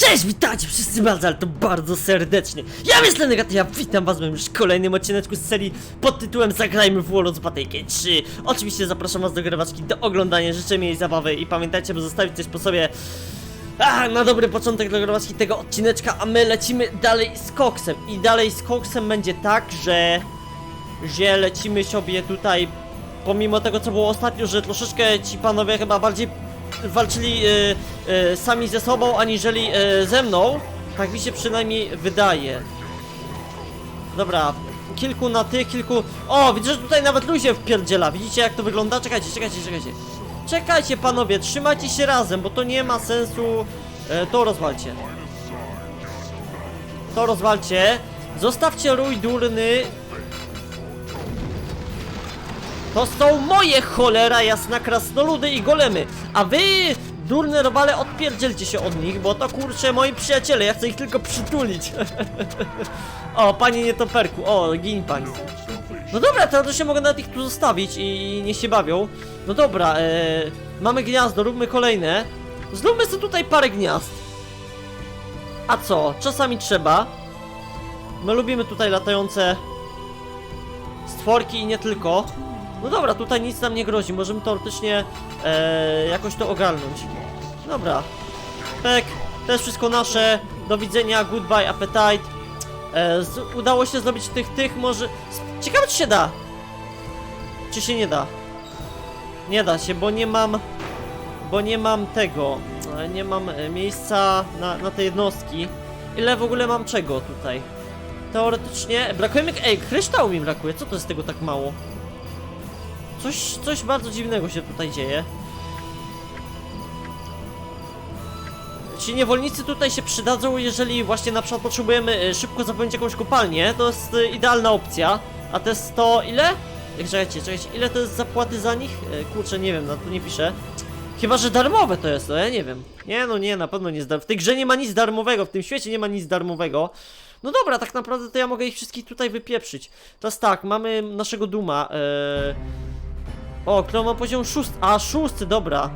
Cześć, witajcie wszyscy bardzo, ale to bardzo serdecznie. Ja jestem Negat, ja witam was w moim kolejnym odcineczku z serii pod tytułem Zagrajmy w of Battlefield 3. Oczywiście zapraszam was do grywaczki, do oglądania, życzę mi jej zabawy i pamiętajcie, by zostawić coś po sobie a, na dobry początek do grywaczki tego odcineczka, a my lecimy dalej z koksem. I dalej z koksem będzie tak, że... że lecimy sobie tutaj pomimo tego co było ostatnio, że troszeczkę ci panowie chyba bardziej walczyli e, e, sami ze sobą, aniżeli e, ze mną. Tak mi się przynajmniej wydaje. Dobra, kilku na tych, kilku... O, widzę, że tutaj nawet ludzie wpierdziela. Widzicie jak to wygląda? Czekajcie, czekajcie, czekajcie. Czekajcie panowie, trzymajcie się razem, bo to nie ma sensu... E, to rozwalcie. To rozwalcie. Zostawcie rój durny to są moje cholera jasna krasnoludy i golemy, a wy, durne robale, odpierdzielcie się od nich, bo to kurczę moi przyjaciele, ja chcę ich tylko przytulić. o, panie nietoperku, o, gin pani. No dobra, to się mogę nawet ich tu zostawić i, niech się bawią. No dobra, e, mamy gniazdo, róbmy kolejne. Zróbmy sobie tutaj parę gniazd. A co, czasami trzeba. My lubimy tutaj latające stworki i nie tylko. No dobra, tutaj nic nam nie grozi, możemy teoretycznie e, jakoś to ogarnąć. Dobra. Pek, jest wszystko nasze. Do widzenia, goodbye, appetite. E, z, udało się zrobić tych, tych, może... Ciekawe czy się da. Czy się nie da? Nie da się, bo nie mam... Bo nie mam tego. e, Nie mam e, miejsca na, na te jednostki. Ile w ogóle mam czego tutaj? Teoretycznie... Brakuje mi... Ej, kryształu mi brakuje, co to jest tego tak mało? Coś, coś bardzo dziwnego się tutaj dzieje. Ci niewolnicy tutaj się przydadzą, jeżeli właśnie na przykład potrzebujemy e, szybko zapełnić jakąś kopalnię, to jest e, idealna opcja. A to jest to ile? Czekajcie, czekajcie, ile to jest zapłaty za nich? E, Kurczę, nie wiem, na to nie piszę. Chyba, że darmowe to jest, no ja nie wiem. Nie, no nie, na pewno nie jest dar- W tej grze nie ma nic darmowego, w tym świecie nie ma nic darmowego. No dobra, tak naprawdę to ja mogę ich wszystkich tutaj wypieprzyć. Teraz tak, mamy naszego Duma. E... O, kto ma poziom szósty? A, szósty, dobra.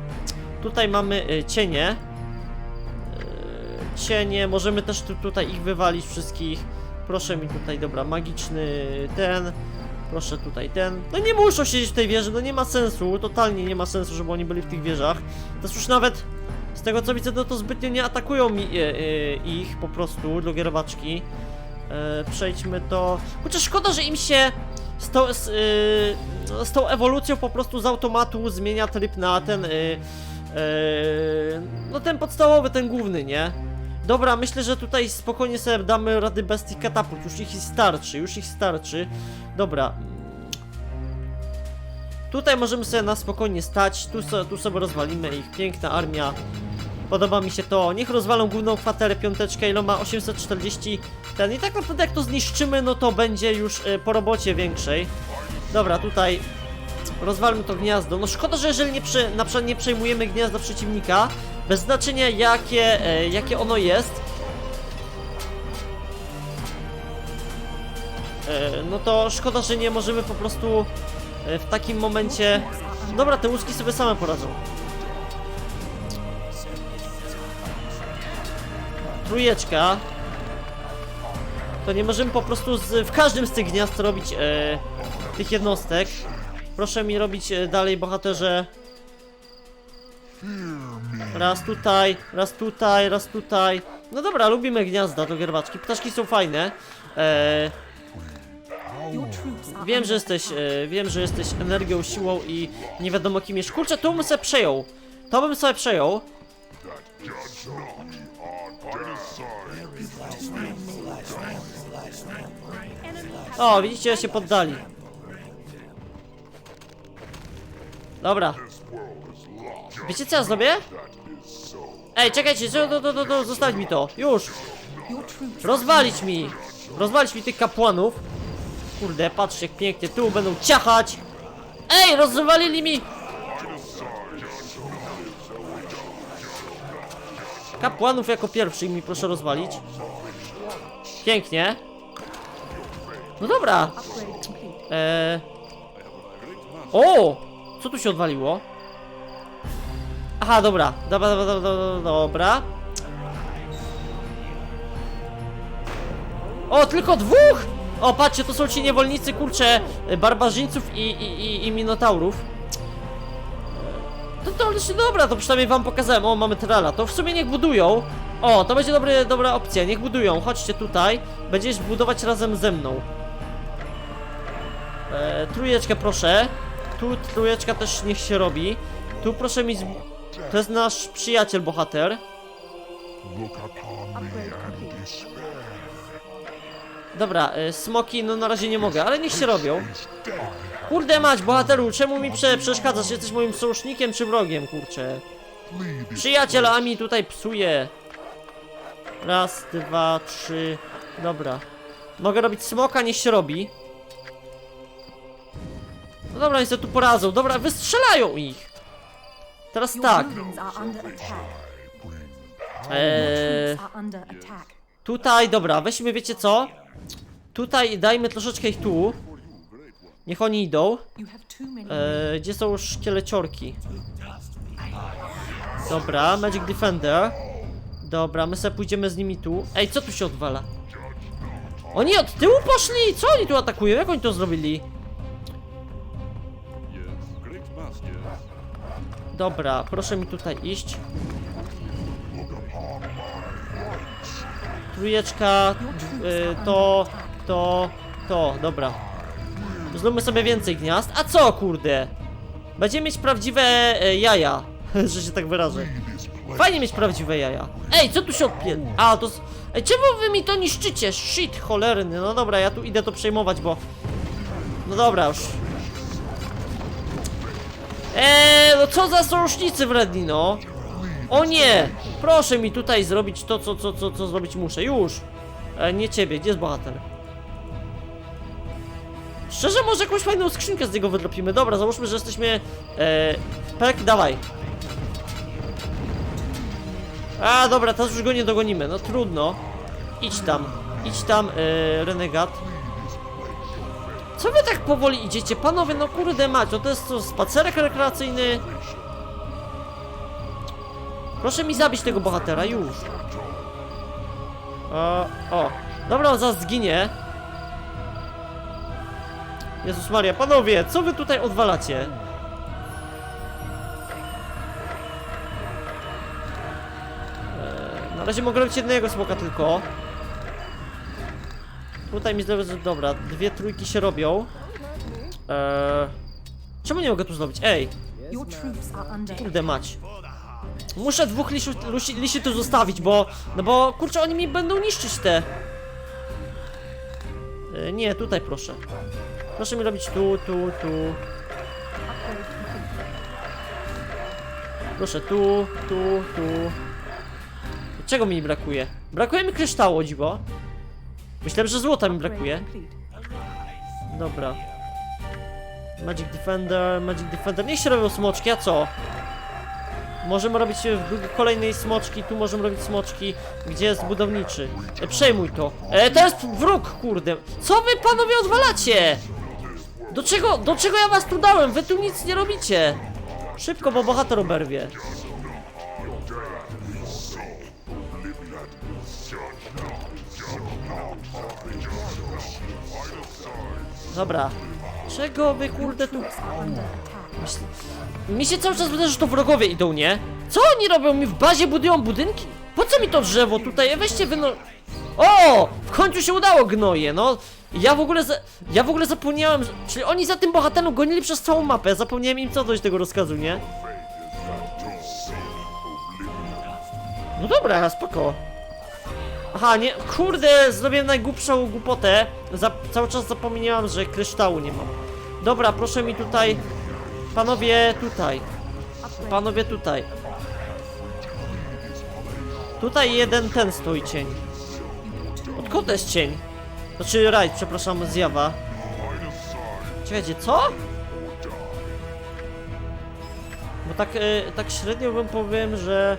Tutaj mamy y, cienie. Y, cienie, możemy też tu, tutaj ich wywalić wszystkich. Proszę mi tutaj, dobra, magiczny ten. Proszę tutaj ten. No nie muszą siedzieć w tej wieży, no nie ma sensu, totalnie nie ma sensu, żeby oni byli w tych wieżach. To już nawet z tego co widzę, no to zbytnio nie atakują mi y, y, ich po prostu. E, przejdźmy to. Chociaż szkoda, że im się z, to, z, y, z tą ewolucją po prostu z automatu zmienia tryb na ten. Y, y, no ten podstawowy, ten główny, nie? Dobra, myślę, że tutaj spokojnie sobie damy rady bez tych katapult. Już ich starczy, już ich starczy. Dobra. Tutaj możemy sobie na spokojnie stać. Tu, so, tu sobie rozwalimy ich. Piękna armia. Podoba mi się to. Niech rozwalą główną kwaterę piąteczkę, ile ma 840 ten. I tak naprawdę jak to zniszczymy, no to będzie już y, po robocie większej. Dobra, tutaj rozwalmy to gniazdo. No szkoda, że jeżeli nie, prze, na przykład nie przejmujemy gniazda przeciwnika, bez znaczenia jakie, e, jakie ono jest, e, no to szkoda, że nie możemy po prostu e, w takim momencie... Dobra, te łuski sobie same poradzą. Trójeczka. To nie możemy po prostu z, w każdym z tych gniazd robić e, tych jednostek. Proszę mi robić e, dalej, bohaterze. Raz tutaj, raz tutaj, raz tutaj. No dobra, lubimy gniazda do gierbaczki. Ptaszki są fajne. E, wiem, że jesteś, e, wiem, że jesteś energią, siłą i nie wiadomo kim jest. Kurczę, to bym sobie przejął. To bym sobie przejął. O, widzicie, się poddali. Dobra. Wiecie co ja zrobię? Ej, czekajcie, do, do, do, do, zostawić mi to. Już. Rozwalić mi. Rozwalić mi tych kapłanów. Kurde, patrzcie jak pięknie, tu będą ciachać. Ej, rozwalili mi. Kapłanów jako pierwszy mi proszę rozwalić. Pięknie. No dobra. Eee... O! Co tu się odwaliło? Aha, dobra. Dobra, dobra, dobra, dobra. dobra. O, tylko dwóch! O, patrzcie, to są ci niewolnicy, kurcze, barbarzyńców i, i, i, i minotaurów. No to ale dobra, to przynajmniej wam pokazałem. O, mamy trala. To w sumie niech budują. O, to będzie dobry, dobra opcja. Niech budują. Chodźcie tutaj. Będziesz budować razem ze mną. E, trójeczkę proszę. Tu trójeczka też niech się robi. Tu proszę mi. To jest nasz przyjaciel, bohater. Upgrade complete. Dobra, e, smoki, no na razie nie mogę, ale niech się robią. Kurde mać, bohateru, czemu mi prze przeszkadzasz? Jesteś moim sojusznikiem czy wrogiem, kurczę? Przyjaciel, a mi tutaj psuje. Raz, dwa, trzy. Dobra. Mogę robić smoka, niech się robi. No dobra, niestety tu poradzą. Dobra, wystrzelają ich. Teraz tak. Eee, tutaj, dobra, weźmy, wiecie co? Tutaj dajmy troszeczkę ich tu. Niech oni idą. Eee, gdzie są szkieleciorki? Dobra, Magic Defender. Dobra, my sobie pójdziemy z nimi tu. Ej, co tu się odwala? Oni od tyłu poszli! Co oni tu atakują? Jak oni to zrobili? Dobra, proszę mi tutaj iść. Trójeczka, y, to, to, to, dobra. Zróbmy sobie więcej gniazd. A co, kurde? Będziemy mieć prawdziwe e, jaja, że się tak wyrażę. Fajnie mieć prawdziwe jaja. Ej, co tu się odpiel... A, to... Ej, czemu wy mi to niszczycie? Shit, cholerny. No dobra, ja tu idę to przejmować, bo... No dobra, już. Eee, no co za sojusznicy wredni, no. O nie! Proszę mi tutaj zrobić to, co, co, co, co zrobić muszę. Już! E, nie ciebie, gdzie jest bohater? Szczerze, może jakąś fajną skrzynkę z niego wydropimy. Dobra, załóżmy, że jesteśmy... E, pek, dawaj. A, dobra, teraz już go nie dogonimy. No trudno. Idź tam. Idź tam, e, renegat. Co wy tak powoli idziecie? Panowie, no kurde mać, no to jest to spacerek rekreacyjny. Proszę mi zabić tego bohatera, już. O, o. Dobra, on zaraz zginie. Jezus Maria, panowie, co wy tutaj odwalacie? Eee, na razie mogę robić jednego smoka tylko. Tutaj mi że dobra, dwie trójki się robią. Eee, czemu nie mogę tu zrobić? Ej, kurde mać. Muszę dwóch lisi, lisi, lisi tu zostawić, bo... No bo, kurczę, oni mi będą niszczyć te... E, nie, tutaj proszę. Proszę mi robić tu, tu, tu. Proszę tu, tu, tu. Czego mi brakuje? Brakuje mi kryształu, dziwo. Myślałem, że złota mi brakuje. Dobra. Magic Defender, Magic Defender. Niech się robią smoczki, a co? Możemy robić drugiej, kolejnej smoczki, tu możemy robić smoczki, gdzie jest budowniczy. E, przejmuj to. E, to jest wróg, kurde. Co wy panowie odwalacie? Do czego, do czego ja was tu dałem? Wy tu nic nie robicie. Szybko, bo bohater oberwie. Dobra. Czego wy kurde tu... Mi się cały czas wydaje, że to wrogowie idą, nie? Co oni robią? Mi w bazie budują budynki? Po co mi to drzewo tutaj? Weźcie wy no... O! W końcu się udało gnoje, no! Ja w ogóle za... Ja w ogóle zapomniałem, że... Czyli oni za tym bohaterem gonili przez całą mapę. Zapomniałem im cofnąć tego rozkazu, nie? No dobra, spoko. Aha, nie, kurde, zrobiłem najgłupszą głupotę. Za, cały czas zapomniałam, że kryształu nie mam. Dobra, proszę mi tutaj... Panowie, tutaj. Panowie, tutaj. Tutaj jeden ten stoi cień. Odkąd jest cień? Znaczy, rajd, przepraszam, zjawa. Czekajcie, co? Bo tak, e, tak średnio bym powiem, że...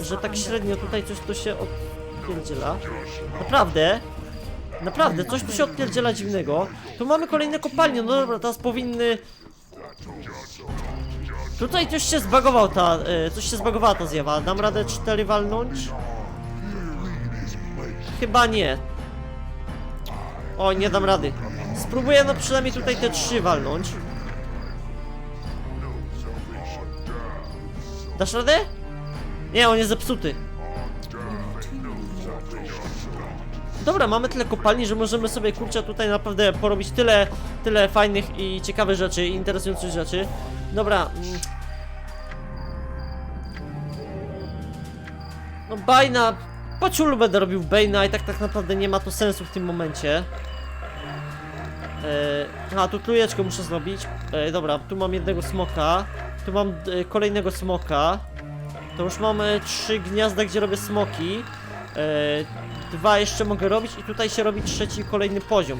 Że tak średnio tutaj coś tu się odpierdziela. Naprawdę? Naprawdę, coś tu się odpierdziela dziwnego. Tu mamy kolejne kopalnie, no dobra, teraz powinny... Tutaj coś się zbagował ta, y, coś się zbagowała ta zjawa. Dam radę cztery walnąć? Chyba nie. O, nie dam rady. Spróbuję no przynajmniej tutaj te trzy walnąć. Dasz radę? Nie, on jest zepsuty. Dobra, mamy tyle kopalni, że możemy sobie kurczę tutaj naprawdę porobić tyle, tyle fajnych i ciekawych rzeczy, i interesujących rzeczy. Dobra. mm. No Bajna, po ciulu będę robił Bane'a i tak tak naprawdę nie ma to sensu w tym momencie. Eee, a, tu trójeczkę muszę zrobić. Eee, dobra, tu mam jednego smoka. Tu mam e, kolejnego smoka. To już mamy trzy gniazda, gdzie robię smoki. Eee, dwa jeszcze mogę robić i tutaj się robi trzeci kolejny poziom.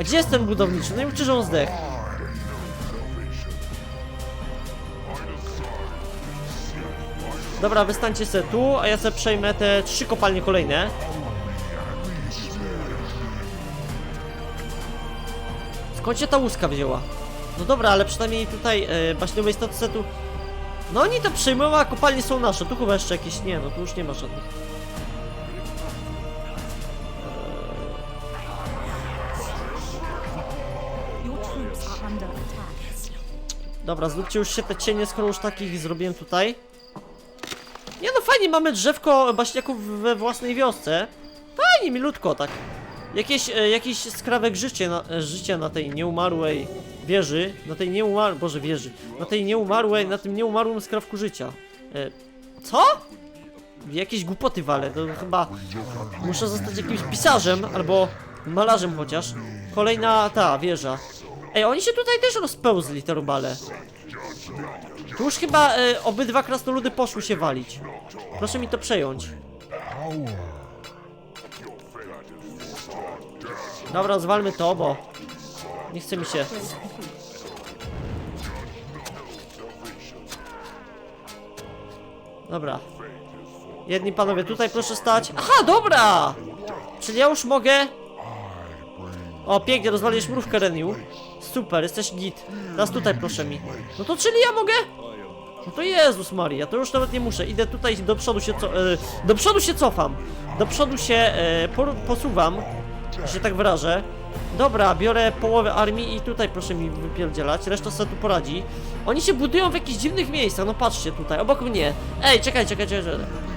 A gdzie jest ten budowniczy? No i uczy, że on zdech. Dobra, wystańcie se tu, a ja sobie przejmę te trzy kopalnie kolejne. Skąd się ta łuska wzięła? No dobra, ale przynajmniej tutaj e, baśniowej statuce tu... No oni to przyjmują, a kopalnie są nasze. Tu chyba jeszcze jakieś... Nie, no tu już nie ma żadnych. Dobra, zróbcie już się te cienie, skoro już takich zrobiłem tutaj. Nie no, fajnie, mamy drzewko baśniaków we własnej wiosce. Fajnie, milutko, tak. Jakieś, e, jakiś skrawek życie na, e, życia na tej nieumarłej wieży, na tej nieumarłej, boże wieży, na tej nieumarłej, na tym nieumarłym skrawku życia. E, co? Jakieś głupoty wale, to chyba muszę zostać jakimś pisarzem, albo malarzem chociaż. Kolejna ta wieża. Ej, oni się tutaj też rozpełzli, te robale. Tu już chyba e, obydwa krasnoludy poszły się walić. Proszę mi to przejąć. Dobra, zwalmy to, bo nie chce mi się. Dobra. Jedni panowie, tutaj proszę stać. Aha, dobra! Czyli ja już mogę... O, pięknie, rozwaliłeś mrówkę, Reniu. Super, jesteś git. Teraz tutaj proszę mi. No to czyli ja mogę? No to Jezus Maria, to już nawet nie muszę. Idę tutaj do przodu się co... E, do przodu się cofam. Do przodu się e, posuwam. że tak wyrażę. Dobra, biorę połowę armii i tutaj proszę mi wypierdzielać, reszta sobie tu poradzi. Oni się budują w jakichś dziwnych miejscach, no patrzcie tutaj, obok mnie. Ej, czekaj, czekaj, czekaj. czekaj.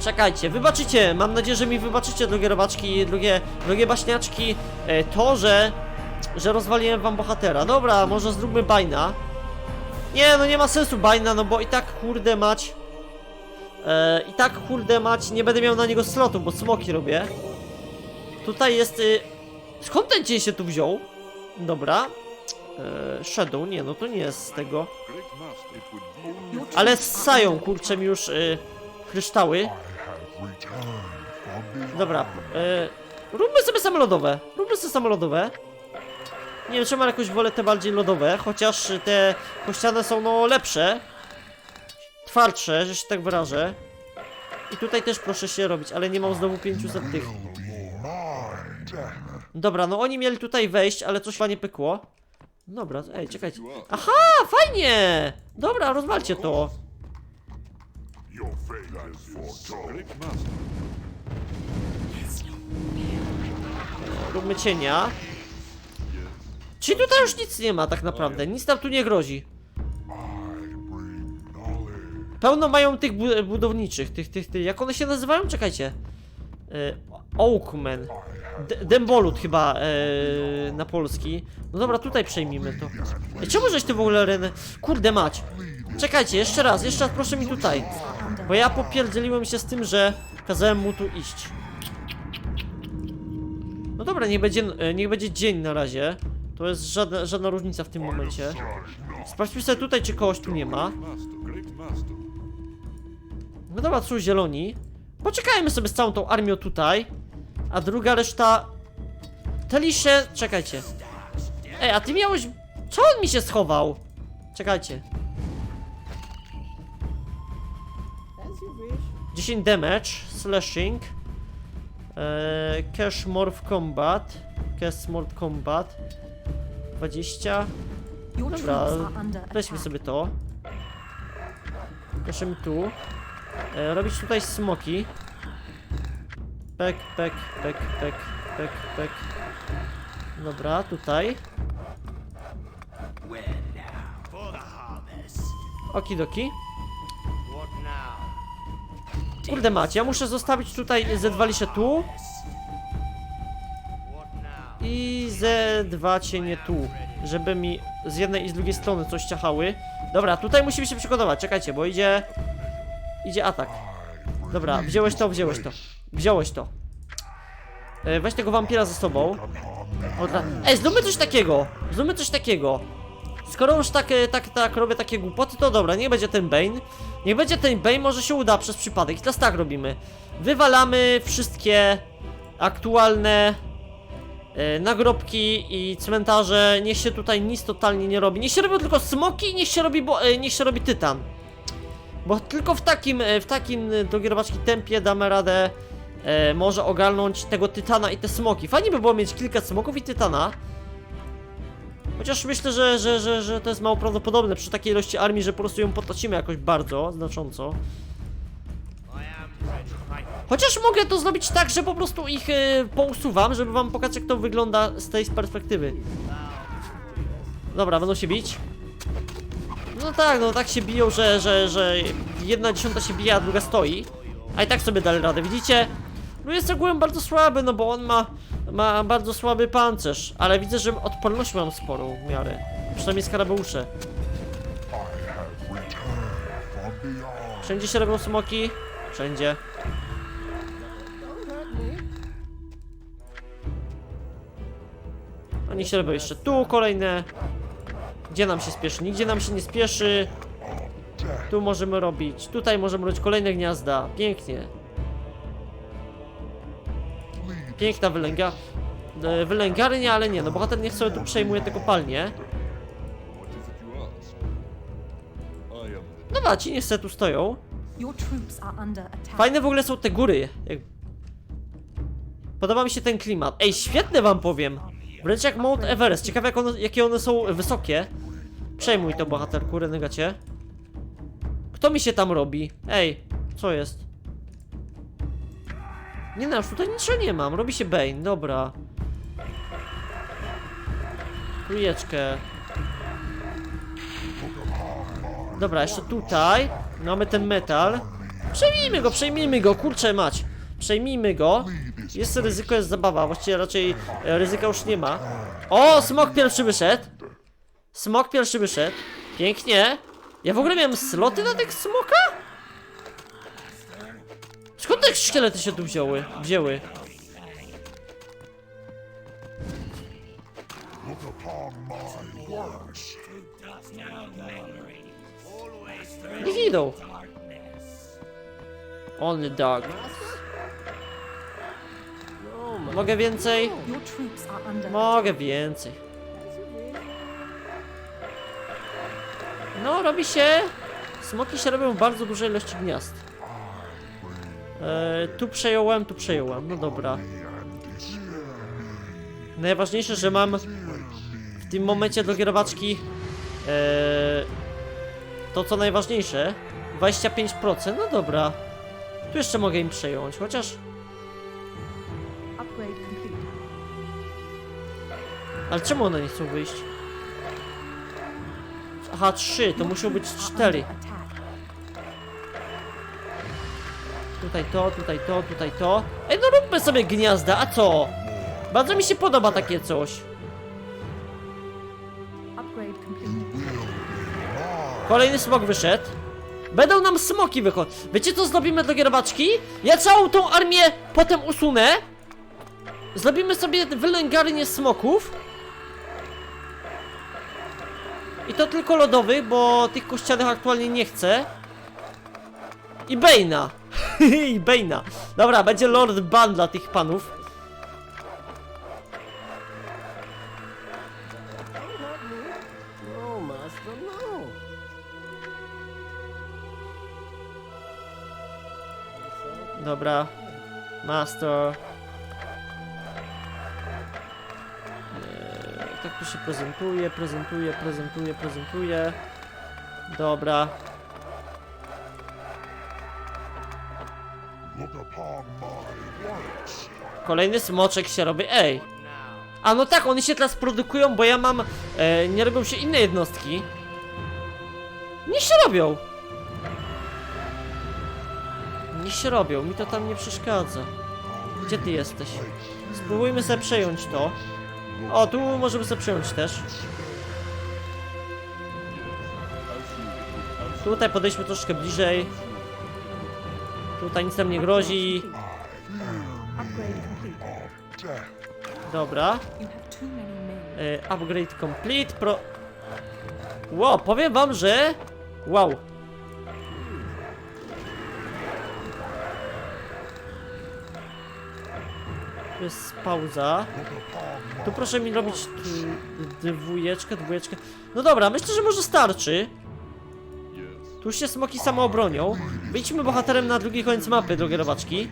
Czekajcie, wybaczycie, mam nadzieję, że mi wybaczycie, drogie robaczki, drogie, drogie baśniaczki, e, to, że, że rozwaliłem wam bohatera. Dobra, może zróbmy bajna. Nie, no nie ma sensu bajna, no bo i tak kurde mać, e, i tak kurde mać, nie będę miał na niego slotu, bo smoki robię. Tutaj jest, y, skąd ten cień się tu wziął? Dobra. E, Shadow, nie, no to nie jest z tego. Ale ssają, kurczę, mi już y, kryształy. Dobra, y, róbmy sobie samolodowe. Róbmy sobie samolodowe. Nie wiem, czemu jakoś wolę te bardziej lodowe, chociaż te kościane są no lepsze. Twardsze, że się tak wyrażę. I tutaj też proszę się robić, ale nie mam znowu 500 tych. Dobra, no oni mieli tutaj wejść, ale coś nie pykło. Dobra, ej, czekajcie. Aha, fajnie! Dobra, rozwalcie to. Róbmy cienia. Czyli tutaj już nic nie ma tak naprawdę, nic nam tu nie grozi. Pełno mają tych bu budowniczych, tych, tych, tych, jak one się nazywają? Czekajcie. E, Oakman. D- Dembolut chyba e, na polski. No dobra, tutaj przejmijmy to. Ej, czemu żeś ty w ogóle Ren... Kurde mać. Czekajcie, jeszcze raz, jeszcze raz proszę mi tutaj. Bo ja popierdzieliłem się z tym, że kazałem mu tu iść. No dobra, niech będzie, e, niech będzie dzień na razie. To jest żadna, żadna różnica w tym momencie. Sprawdźmy sobie tutaj, czy kogoś tu nie ma. No dobra, są zieloni. Poczekajmy sobie z całą tą armią tutaj. A druga reszta... Te lisze... Czekajcie. Ej, a ty miałeś... Co on mi się schował? Czekajcie. 10 damage, slashing. Eee, cash morph combat. Cash morph combat. 20. Your Dobra, weźmy sobie to. Mi tu. E, robić tutaj smoki. Pek, pek, pek, pek, pek, pek. Dobra, tutaj. Okidoki. Now? Kurde macie, ja muszę zostawić tutaj Z2 tu i Z2 cienie tu, żeby mi z jednej i z drugiej strony coś ciachały. Dobra, tutaj musimy się przygotować, czekajcie, bo idzie... Idzie atak. Dobra, wziąłeś to, wziąłeś to. Wziąłeś to. E, weź tego wampira ze sobą. Ej, zróbmy coś takiego! Zróbmy coś takiego. Skoro już tak, e, tak, tak robię takie głupoty, to dobra, niech będzie ten Bane. Niech będzie ten Bane, może się uda przez przypadek. I teraz tak robimy. Wywalamy wszystkie aktualne e, nagrobki i cmentarze. Niech się tutaj nic totalnie nie robi. Niech się robią tylko smoki i niech się robi, e, niech się robi tytan. Bo tylko w takim, w takim robaczki tempie damy radę może ogarnąć tego tytana i te smoki. Fajnie by było mieć kilka smoków i tytana. Chociaż myślę, że, że, że, że to jest mało prawdopodobne przy takiej ilości armii, że po prostu ją potocimy jakoś bardzo, znacząco. Chociaż mogę to zrobić tak, że po prostu ich e, pousuwam, żeby wam pokazać jak to wygląda z tej perspektywy. Dobra, będą się bić. No tak, no tak się biją, że, że, że jedna dziesiąta się bije, a druga stoi. A i tak sobie dali radę, widzicie? No jest ogółem bardzo słaby, no bo on ma, ma bardzo słaby pancerz. Ale widzę, że odporność mam sporą w miarę. Przynajmniej skarabeusze. Wszędzie się robią smoki. Wszędzie. Oni się robią jeszcze tu kolejne. Gdzie nam się spieszy? Nigdzie nam się nie spieszy. Tu możemy robić. Tutaj możemy robić kolejne gniazda. Pięknie. Piękna wylęga... e, Wylęgarnia, ale nie, no bohater niech sobie tu przejmuje? I am the Dobra, ci niech tu stoją. Fajne w ogóle są te góry. Podoba mi się ten klimat. Ej, świetne wam powiem. Wręcz jak Mount Everest. Ciekawe jak one, jakie one są wysokie. Przejmuj to bohaterku, renegacie. Kto mi się tam robi? Ej, co jest? Nie no, już tutaj niczego nie mam. Robi się Bane, dobra. Trójeczkę. Dobra, jeszcze tutaj mamy ten metal. Przejmijmy go, przejmijmy go, kurczę mać. Przejmijmy go. Jest ryzyko, jest zabawa, właściwie raczej e, ryzyka już nie ma. O, smok pierwszy wyszedł. Smok pierwszy wyszedł. Pięknie. Ja w ogóle miałem sloty na tych smoka? Skąd te szkielety się tu wzięły? Wzięły. Niech idą. Only dog. Mogę więcej? Mogę więcej. No, robi się. Smoki się robią bardzo dużej ilości gniazd. E, tu przejąłem, tu przejąłem. No dobra. Najważniejsze, że mam w tym momencie do kierowaczki e, to co najważniejsze 25%, no dobra tu jeszcze mogę im przejąć, chociaż ale czemu one nie chcą wyjść? aha 3, to muszą być 4 Tutaj to, tutaj to, tutaj to. Ej, no róbmy sobie gniazda, a co? Bardzo mi się podoba takie coś. Kolejny smok wyszedł. Będą nam smoki wychodzić. Wiecie co zrobimy do gierbaczki? Ja całą tą armię potem usunę. Zrobimy sobie wylęgarnię smoków. I to tylko lodowych, bo tych kościanych aktualnie nie chcę. I Bejna. I Bejna. Dobra, będzie Lord Ban dla tych panów. Dobra. Master. Eee, tak tu się prezentuje, prezentuje, prezentuje, prezentuje. Dobra. Kolejny smoczek się robi, ej. A no tak, oni się teraz produkują, bo ja mam... E, nie robią się inne jednostki. Niech się robią. Niech się robią, mi to tam nie przeszkadza. Gdzie ty jesteś? Spróbujmy sobie przejąć to. O, tu możemy sobie przejąć też. Tutaj podejdźmy troszkę bliżej. Tutaj nic nam nie grozi. Dobra. E, upgrade complete, pro... Wow, powiem wam, że... Wow. Tu jest pauza. Tu proszę mi robić dwójeczkę, dwójeczkę. No dobra, myślę, że może starczy. Tu się smoki samo obronią. Wyjdźmy bohaterem na drugi koniec mapy, drogie robaczki.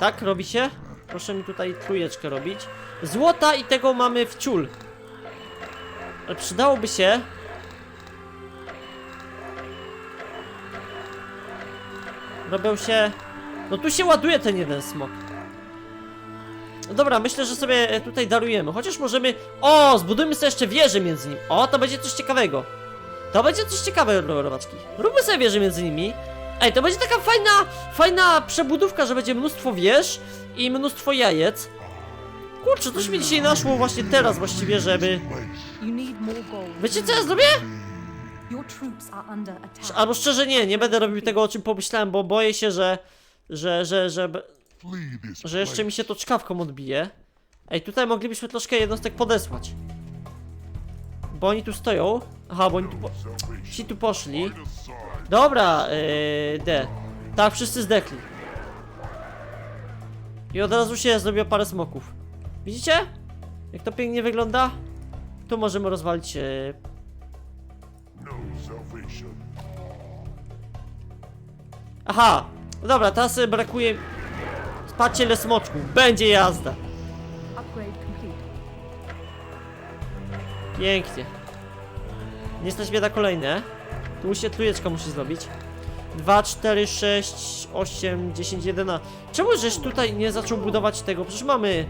Tak, robi się? Proszę mi tutaj trójeczkę robić. Złota i tego mamy w ciul. Ale przydałoby się... Robią się... No tu się ładuje ten jeden smok. No Dobra, myślę, że sobie tutaj darujemy. Chociaż możemy... O, zbudujmy sobie jeszcze wieżę między nimi. O, to będzie coś ciekawego. To będzie coś ciekawego, robaczki. Róbmy sobie wieżę między nimi. Ej, to będzie taka fajna, fajna przebudówka, że będzie mnóstwo wież i mnóstwo jajec. Kurczę, coś mi dzisiaj naszło właśnie teraz właściwie, żeby... Wiecie co ja zrobię? Albo szczerze nie, nie będę robił tego, o czym pomyślałem, bo boję się, że... Że, że, że... Że jeszcze mi się to czkawką odbije. Ej, tutaj moglibyśmy troszkę jednostek podesłać. Bo oni tu stoją. Aha, bo oni tu... Po... Ci tu poszli. Dobra, yy, D. Tak, wszyscy zdechli. I od razu się zrobiło parę smoków. Widzicie? Jak to pięknie wygląda? Tu możemy rozwalić. Yy... Aha! Dobra, teraz yy, brakuje. Spatrzcie ile smoczków. Będzie jazda. Pięknie. Nie stać mnie na kolejne. Tu się trójeczka musi zrobić. 2, 4, 6, 8, 10, 11. Czemu żeś tutaj nie zaczął budować tego? Przecież mamy.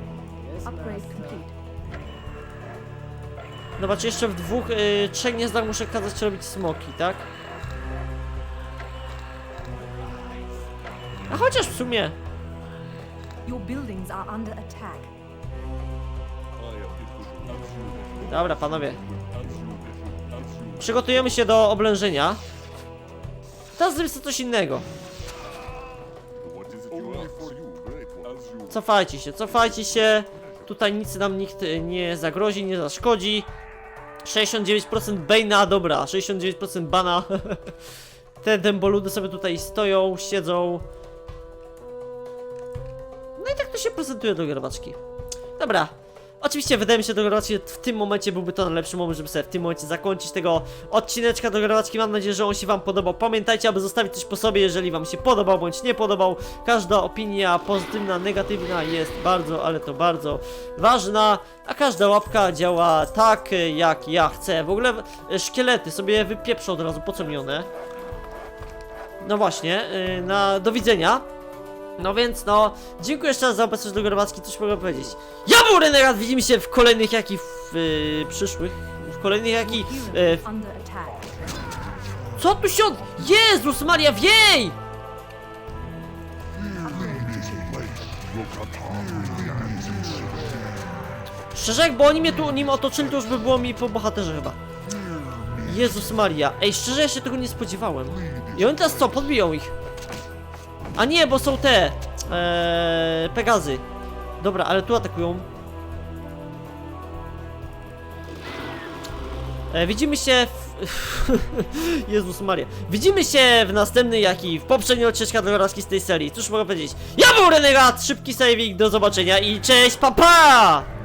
Zobacz, jeszcze w dwóch, y, trzech gniezdach muszę kazać robić smoki, tak? A chociaż w sumie. Your buildings Przygotujemy się do oblężenia. Teraz zrobię sobie coś innego. Cofajcie się, cofajcie się. Tutaj nic nam nikt y, nie zagrozi, nie zaszkodzi. 69% Bane'a, dobra, 69% bana. Te dęboludy sobie tutaj stoją, siedzą. No i tak to się prezentuje do grabaczki. Dobra. Oczywiście wydaje mi się, że w tym momencie byłby to najlepszy moment, żeby sobie w tym momencie zakończyć tego odcineczka do grabaczki. Mam nadzieję, że on się wam podobał. Pamiętajcie, aby zostawić coś po sobie, jeżeli wam się podobał bądź nie podobał. Każda opinia pozytywna, negatywna jest bardzo, ale to bardzo ważna. A każda łapka działa tak, jak ja chcę. W ogóle e, szkielety sobie wypieprzę od razu, po co mi one? No właśnie, yy, na do widzenia. No więc no, dziękuję jeszcze raz za obecność do Grabacki, coś mogę powiedzieć. Ja był Renegat, widzimy się w kolejnych jak i w yy, przyszłych, w kolejnych jak i... Yy, attack. co tu się od... Jezus Maria, wiej! Szczerze, jakby oni mnie tu nim otoczyli, to już by było mi po bohaterze chyba. Jezus Maria, ej, szczerze, ja się tego nie spodziewałem. I oni teraz co, podbiją ich? A nie, bo są te... Eee, Pegazy. Dobra, ale tu atakują. E, widzimy się w... Jezus Maria. Widzimy się w następnej, jak i w poprzedniej odcinkach do z tej serii. Cóż mogę powiedzieć? Ja był Renegat, szybki saving, do zobaczenia i cześć, papa! Pa!